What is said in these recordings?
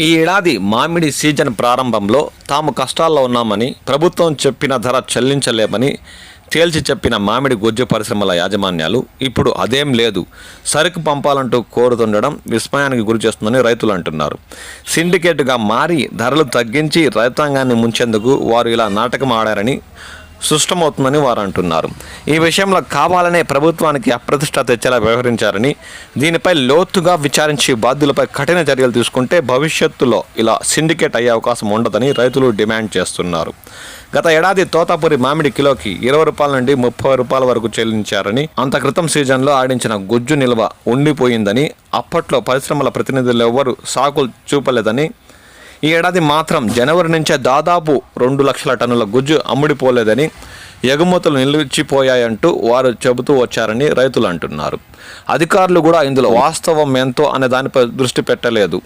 ఈ ఏడాది మామిడి సీజన్ ప్రారంభంలో తాము కష్టాల్లో ఉన్నామని ప్రభుత్వం చెప్పిన ధర చెల్లించలేమని తేల్చి చెప్పిన మామిడి గుజ్జు పరిశ్రమల యాజమాన్యాలు ఇప్పుడు అదేం లేదు. సరుకు పంపాలంటూ కోరుతుండడం విస్మయానికి గురి చేస్తుందని రైతులు అంటున్నారు. సిండికేట్గా మారి ధరలు తగ్గించి రైతాంగాన్ని ముంచేందుకు వారు ఇలా నాటకం ఆడారని సుష్టమవుతుందని వారు అంటున్నారు. ఈ విషయంలో కావాలనే ప్రభుత్వానికి అప్రతిష్ట తెచ్చేలా వ్యవహరించారని దీనిపై లోతుగా విచారించి బాధ్యులపై కఠిన చర్యలు తీసుకుంటే భవిష్యత్తులో ఇలా సిండికేట్ అయ్యే అవకాశం ఉండదని రైతులు డిమాండ్ చేస్తున్నారు. గత ఏడాది తోతాపురి మామిడి కిలోకి ఇరవై రూపాయల నుండి ముప్పై రూపాయల వరకు చెల్లించారని అంత క్రితం సీజన్లో ఆడించిన గుజ్జు నిల్వ ఉండిపోయిందని అప్పట్లో పరిశ్రమల ప్రతినిధులు ఎవ్వరూ సాకులు చూపలేదని ఈ ఏడాది మాత్రం జనవరి నుంచే దాదాపు రెండు లక్షల టన్నుల గుజ్జు అమ్ముడిపోలేదని ఎగుమతులు నిలిచిపోయాయంటూ వారు చెబుతూ వచ్చారని రైతులు అంటున్నారు. అధికారులు కూడా ఇందులో వాస్తవం ఎంతో అనే దానిపై దృష్టి పెట్టలేదు.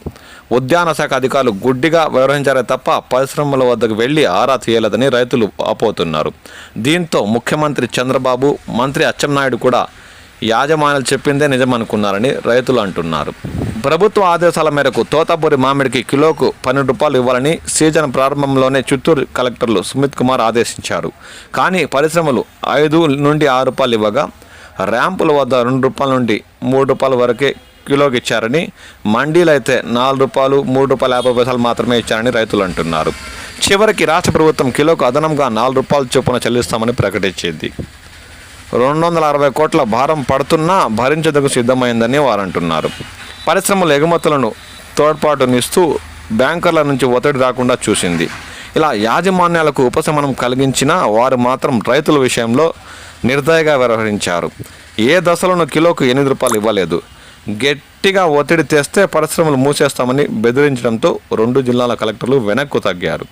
ఉద్యాన శాఖ అధికారులు గుడ్డిగా వ్యవహరించారే తప్ప పరిశ్రమల వద్దకు వెళ్ళి ఆరా తీయలేదని రైతులు ఆపోతున్నారు. దీంతో ముఖ్యమంత్రి చంద్రబాబు మంత్రి అచ్చెన్నాయుడు కూడా యాజమాన్యాలు చెప్పిందే నిజమనుకున్నారని రైతులు అంటున్నారు. ప్రభుత్వ ఆదేశాల మేరకు తోతాపూరి మామిడికి కిలోకు పన్నెండు రూపాయలు ఇవ్వాలని సీజన్ ప్రారంభంలోనే చిత్తూరు కలెక్టర్లు సుమిత్ కుమార్ ఆదేశించారు. కానీ పరిశ్రమలు ఐదు నుండి ఆరు రూపాయలు ఇవ్వగా ర్యాంపుల వద్ద రెండు రూపాయల నుండి మూడు రూపాయల వరకే కిలోకి ఇచ్చారని మండీలు అయితే నాలుగు రూపాయలు మూడు రూపాయల యాభై పైసలు మాత్రమే ఇచ్చారని రైతులు అంటున్నారు. చివరికి రాష్ట్ర ప్రభుత్వం కిలోకు అదనంగా నాలుగు రూపాయల చొప్పున చెల్లిస్తామని ప్రకటించింది. రెండు వందల అరవై కోట్ల భారం పడుతున్నా భరించేందుకు సిద్ధమైందని వారు అంటున్నారు పరిశ్రమల ఎగుమతులను తోడ్పాటునిస్తూ బ్యాంకర్ల నుంచి ఒత్తిడి రాకుండా చూసింది. ఇలా యాజమాన్యాలకు ఉపశమనం కలిగించినా వారు మాత్రం రైతుల విషయంలో నిర్దయగా వ్యవహరించారు. ఏ దశలను కిలోకు ఎనిమిది రూపాయలు ఇవ్వలేదు. గట్టిగా ఒత్తిడి తెస్తే పరిశ్రమలు మూసేస్తామని బెదిరించడంతో రెండు జిల్లాల కలెక్టర్లు వెనక్కు తగ్గారు.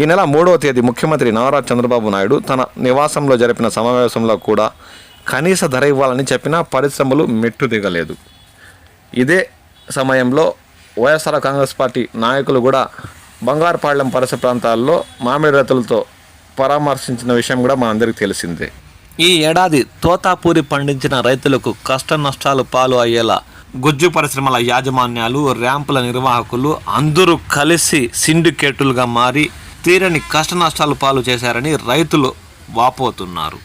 ఈ నెల మూడవ తేదీ ముఖ్యమంత్రి నారా చంద్రబాబు నాయుడు తన నివాసంలో జరిపిన సమావేశంలో కూడా కనీస ధర ఇవ్వాలని చెప్పినా పరిశ్రమలు మెట్టు దిగలేదు ఇదే సమయంలో వైఎస్ఆర్ కాంగ్రెస్ పార్టీ నాయకులు కూడా బంగారుపాళ్యం పరిసర ప్రాంతాల్లో మామిడి రైతులతో పరామర్శించిన విషయం కూడా మనందరికీ తెలిసిందే. ఈ ఏడాది తోతాపూరి పండించిన రైతులకు కష్ట నష్టాలు పాలు అయ్యేలా గుజ్జు పరిశ్రమల యాజమాన్యాలు ర్యాంపుల నిర్వాహకులు అందరూ కలిసి సిండికేటులుగా మారి తీరని కష్ట నష్టాలు పాలు చేశారని రైతులు వాపోతున్నారు.